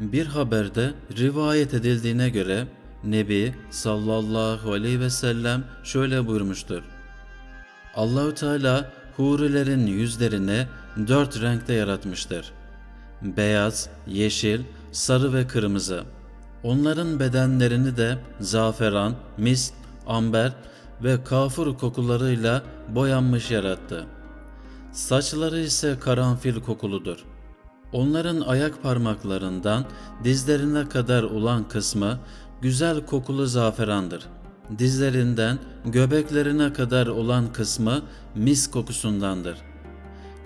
Bir haberde rivayet edildiğine göre Nebi sallallahu aleyhi ve sellem şöyle buyurmuştur. Allahü Teala hurilerin yüzlerini dört renkte yaratmıştır. Beyaz, yeşil, sarı ve kırmızı. Onların bedenlerini de zaferan, misk, amber ve kafur kokularıyla boyanmış yarattı. Saçları ise karanfil kokuludur. Onların ayak parmaklarından dizlerine kadar olan kısmı güzel kokulu zaferandır. Dizlerinden göbeklerine kadar olan kısmı mis kokusundandır.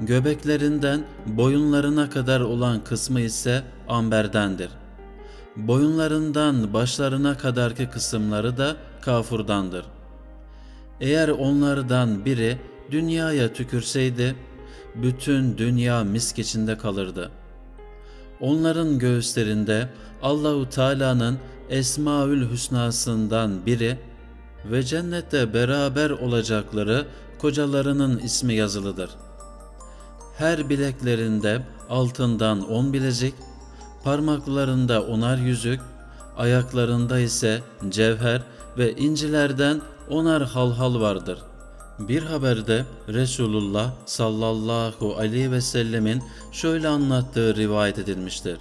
Göbeklerinden boyunlarına kadar olan kısmı ise amberdendir. Boyunlarından başlarına kadarki kısımları da kafurdandır. Eğer onlardan biri dünyaya tükürseydi, bütün dünya misk içinde kalırdı. Onların göğüslerinde Allahu Teala'nın Esmaül Hüsnasından biri ve cennette beraber olacakları kocalarının ismi yazılıdır. Her bileklerinde altından on bilezik, parmaklarında onar yüzük, ayaklarında ise cevher ve incilerden onar halhal vardır. Bir haberde Resulullah sallallahu aleyhi ve sellemin şöyle anlattığı rivayet edilmiştir.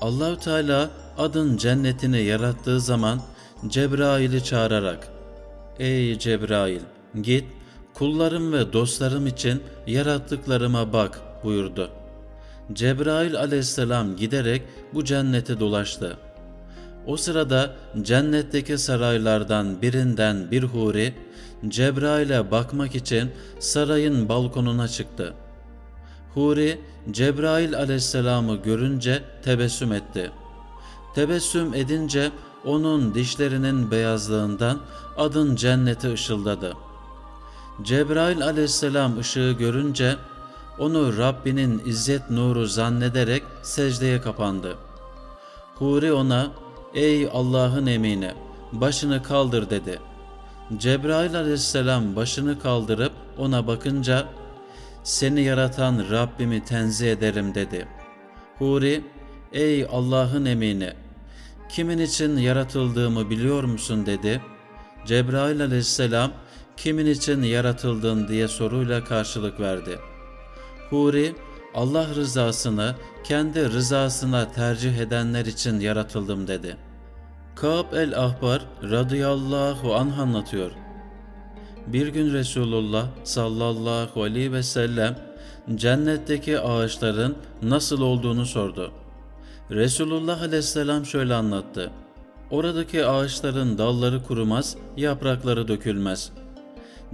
Allahü Teala adın cennetini yarattığı zaman Cebrail'i çağırarak Ey Cebrail git kullarım ve dostlarım için yarattıklarıma bak buyurdu. Cebrail aleyhisselam giderek bu cenneti dolaştı. O sırada cennetteki saraylardan birinden bir huri Cebrail'e bakmak için sarayın balkonuna çıktı. Huri Cebrail aleyhisselamı görünce tebessüm etti. Tebessüm edince onun dişlerinin beyazlığından adın cenneti ışıldadı. Cebrail aleyhisselam ışığı görünce onu Rabbinin izzet nuru zannederek secdeye kapandı. Huri ona ''Ey Allah'ın emini başını kaldır'' dedi. Cebrail aleyhisselam başını kaldırıp ona bakınca ''Seni yaratan Rabbimi tenzih ederim'' dedi. Huri ''Ey Allah'ın emini kimin için yaratıldığımı biliyor musun?'' dedi. Cebrail aleyhisselam kimin için yaratıldın diye soruyla karşılık verdi. Huri Allah rızasını kendi rızasına tercih edenler için yaratıldım dedi. Kâb el-Ahbar radıyallahu anh anlatıyor. Bir gün Resulullah sallallahu aleyhi ve sellem cennetteki ağaçların nasıl olduğunu sordu. Resulullah aleyhisselam şöyle anlattı. Oradaki ağaçların dalları kurumaz, yaprakları dökülmez.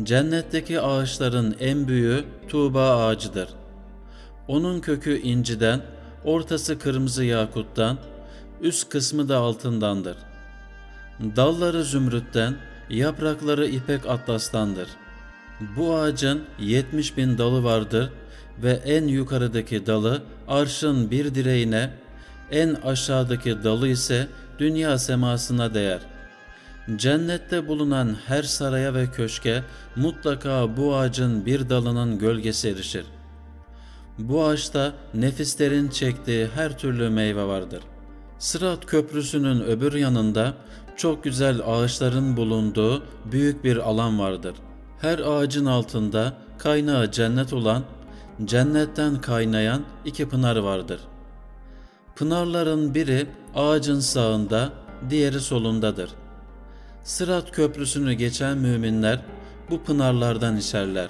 Cennetteki ağaçların en büyüğü Tuğba ağacıdır. Onun kökü inciden, ortası kırmızı yakuttan, üst kısmı da altındandır. Dalları zümrütten, yaprakları ipek atlastandır. Bu ağacın 70 bin dalı vardır ve en yukarıdaki dalı arşın bir direğine, en aşağıdaki dalı ise dünya semasına değer. Cennette bulunan her saraya ve köşke mutlaka bu ağacın bir dalının gölgesi erişir. Bu ağaçta nefislerin çektiği her türlü meyve vardır. Sırat köprüsünün öbür yanında çok güzel ağaçların bulunduğu büyük bir alan vardır. Her ağacın altında kaynağı cennet olan, cennetten kaynayan iki pınar vardır. Pınarların biri ağacın sağında, diğeri solundadır. Sırat köprüsünü geçen müminler bu pınarlardan içerler.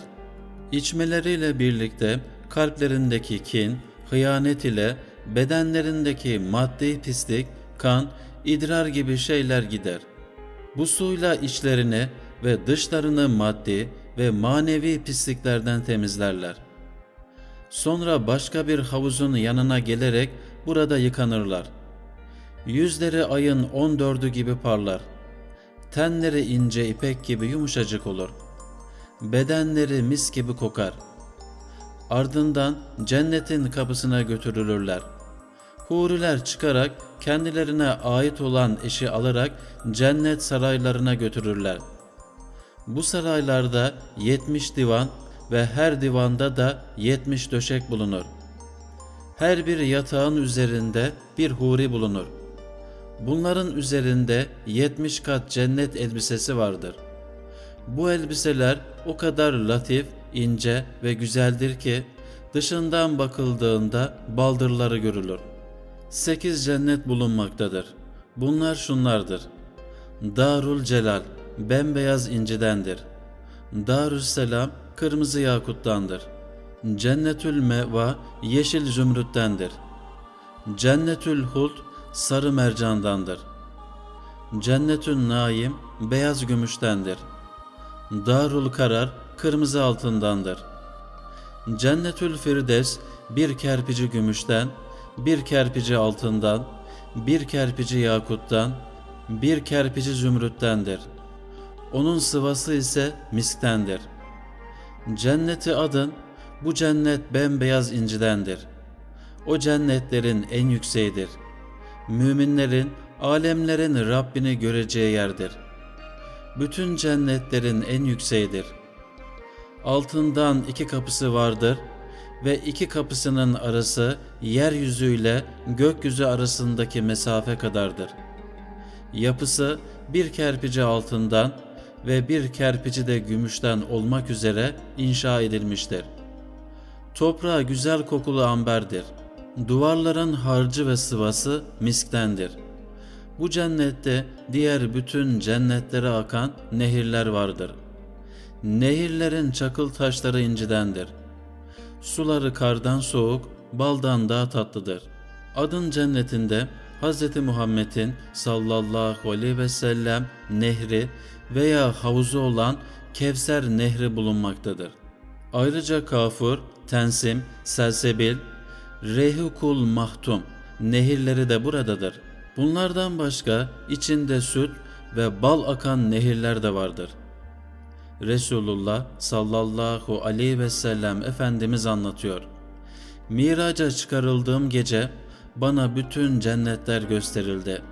İçmeleriyle birlikte kalplerindeki kin, hıyanet ile bedenlerindeki maddi pislik, kan, idrar gibi şeyler gider. Bu suyla içlerini ve dışlarını maddi ve manevi pisliklerden temizlerler. Sonra başka bir havuzun yanına gelerek burada yıkanırlar. Yüzleri ayın on dördü gibi parlar. Tenleri ince ipek gibi yumuşacık olur. Bedenleri mis gibi kokar. Ardından cennetin kapısına götürülürler. Huriler çıkarak kendilerine ait olan eşi alarak cennet saraylarına götürürler. Bu saraylarda 70 divan ve her divanda da 70 döşek bulunur. Her bir yatağın üzerinde bir huri bulunur. Bunların üzerinde 70 kat cennet elbisesi vardır. Bu elbiseler o kadar latif, ince ve güzeldir ki dışından bakıldığında baldırları görülür. Sekiz cennet bulunmaktadır. Bunlar şunlardır. Darul Celal bembeyaz incidendir. Darüsselam kırmızı yakuttandır. Cennetül Meva yeşil zümrüttendir. Cennetül Hult sarı mercandandır. Cennetün Naim beyaz gümüştendir. Darul Karar kırmızı altındandır. Cennetül Firdevs bir kerpici gümüşten, bir kerpici altından, bir kerpici yakuttan, bir kerpici zümrüttendir. Onun sıvası ise misktendir. Cenneti adın, bu cennet bembeyaz incidendir. O cennetlerin en yükseğidir. Müminlerin, alemlerin Rabbini göreceği yerdir. Bütün cennetlerin en yükseğidir. Altından iki kapısı vardır ve iki kapısının arası yeryüzüyle gökyüzü arasındaki mesafe kadardır. Yapısı bir kerpici altından ve bir kerpici de gümüşten olmak üzere inşa edilmiştir. Toprağı güzel kokulu amberdir. Duvarların harcı ve sıvası misktendir. Bu cennette diğer bütün cennetlere akan nehirler vardır. Nehirlerin çakıl taşları incidendir. Suları kardan soğuk, baldan daha tatlıdır. Adın cennetinde Hz. Muhammed'in sallallahu aleyhi ve sellem nehri veya havuzu olan Kevser nehri bulunmaktadır. Ayrıca Kafur, Tensim, Selsebil, Rehukul Mahtum nehirleri de buradadır. Bunlardan başka içinde süt ve bal akan nehirler de vardır. Resulullah sallallahu aleyhi ve sellem Efendimiz anlatıyor. Miraca çıkarıldığım gece bana bütün cennetler gösterildi.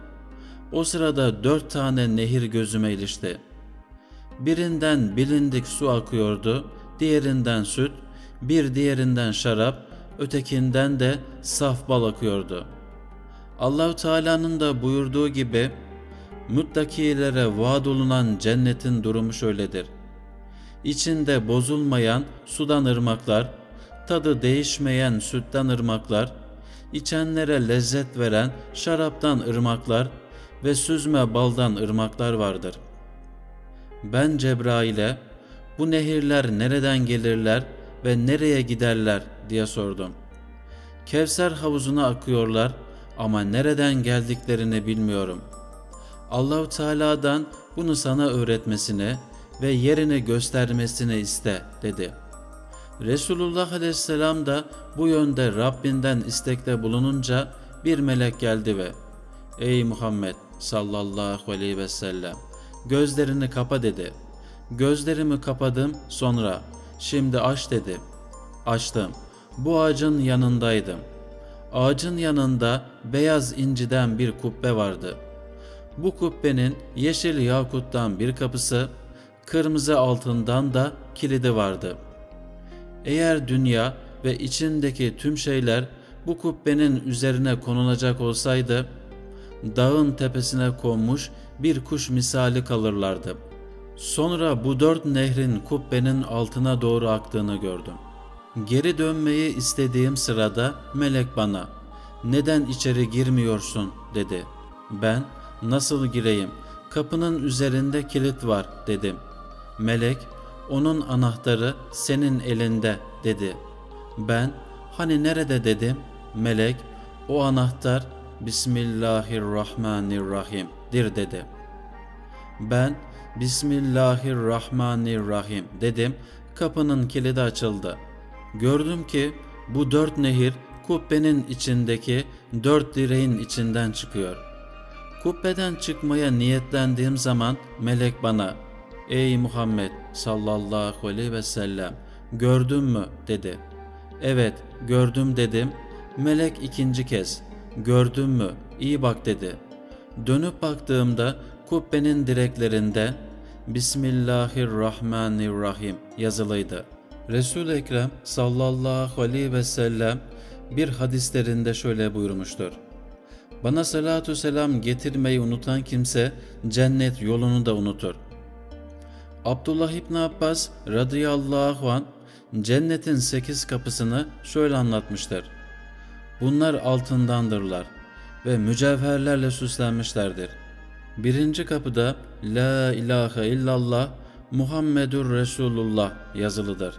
O sırada dört tane nehir gözüme ilişti. Birinden bilindik su akıyordu, diğerinden süt, bir diğerinden şarap, ötekinden de saf bal akıyordu. Allahu Teala'nın da buyurduğu gibi müttakilere vaad olunan cennetin durumu şöyledir. İçinde bozulmayan sudan ırmaklar, tadı değişmeyen sütten ırmaklar, içenlere lezzet veren şaraptan ırmaklar ve süzme baldan ırmaklar vardır. Ben Cebrail'e bu nehirler nereden gelirler ve nereye giderler diye sordum. Kevser havuzuna akıyorlar ama nereden geldiklerini bilmiyorum. Allahu Teala'dan bunu sana öğretmesini ve yerini göstermesini iste dedi. Resulullah Aleyhisselam da bu yönde Rabbinden istekte bulununca bir melek geldi ve Ey Muhammed sallallahu aleyhi ve sellem gözlerini kapa dedi. Gözlerimi kapadım sonra şimdi aç dedi. Açtım. Bu ağacın yanındaydım. Ağacın yanında beyaz inciden bir kubbe vardı. Bu kubbenin yeşil yakuttan bir kapısı, kırmızı altından da kilidi vardı. Eğer dünya ve içindeki tüm şeyler bu kubbenin üzerine konulacak olsaydı, dağın tepesine konmuş bir kuş misali kalırlardı. Sonra bu dört nehrin kubbenin altına doğru aktığını gördüm. Geri dönmeyi istediğim sırada melek bana neden içeri girmiyorsun dedi. Ben nasıl gireyim kapının üzerinde kilit var dedim. Melek onun anahtarı senin elinde dedi. Ben hani nerede dedim. Melek o anahtar Bismillahirrahmanirrahim dir dedi. Ben Bismillahirrahmanirrahim dedim. Kapının kilidi açıldı. Gördüm ki bu dört nehir kubbenin içindeki dört direğin içinden çıkıyor. Kubbeden çıkmaya niyetlendiğim zaman melek bana Ey Muhammed sallallahu aleyhi ve sellem gördün mü dedi. Evet gördüm dedim. Melek ikinci kez gördün mü iyi bak dedi. Dönüp baktığımda kubbenin direklerinde Bismillahirrahmanirrahim yazılıydı. Resul-i Ekrem sallallahu aleyhi ve sellem bir hadislerinde şöyle buyurmuştur. Bana salatu selam getirmeyi unutan kimse cennet yolunu da unutur. Abdullah İbni Abbas radıyallahu an cennetin sekiz kapısını şöyle anlatmıştır. Bunlar altındandırlar ve mücevherlerle süslenmişlerdir. Birinci kapıda La ilahe illallah Muhammedur Resulullah yazılıdır.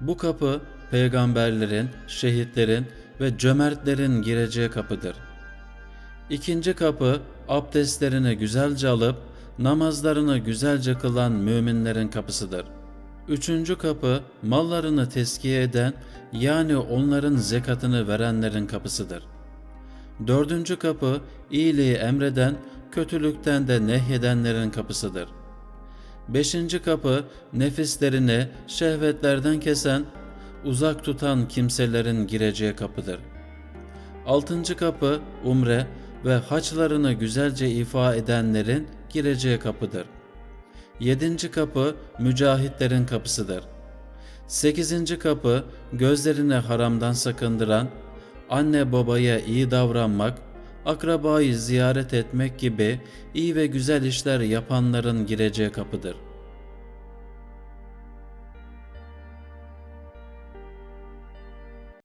Bu kapı peygamberlerin, şehitlerin ve cömertlerin gireceği kapıdır. İkinci kapı abdestlerini güzelce alıp namazlarını güzelce kılan müminlerin kapısıdır. Üçüncü kapı mallarını teskiye eden yani onların zekatını verenlerin kapısıdır. Dördüncü kapı iyiliği emreden, kötülükten de nehyedenlerin kapısıdır. Beşinci kapı nefislerini şehvetlerden kesen, uzak tutan kimselerin gireceği kapıdır. Altıncı kapı umre ve haçlarını güzelce ifa edenlerin gireceği kapıdır. Yedinci kapı mücahitlerin kapısıdır. Sekizinci kapı gözlerini haramdan sakındıran, anne babaya iyi davranmak, akrabayı ziyaret etmek gibi iyi ve güzel işler yapanların gireceği kapıdır.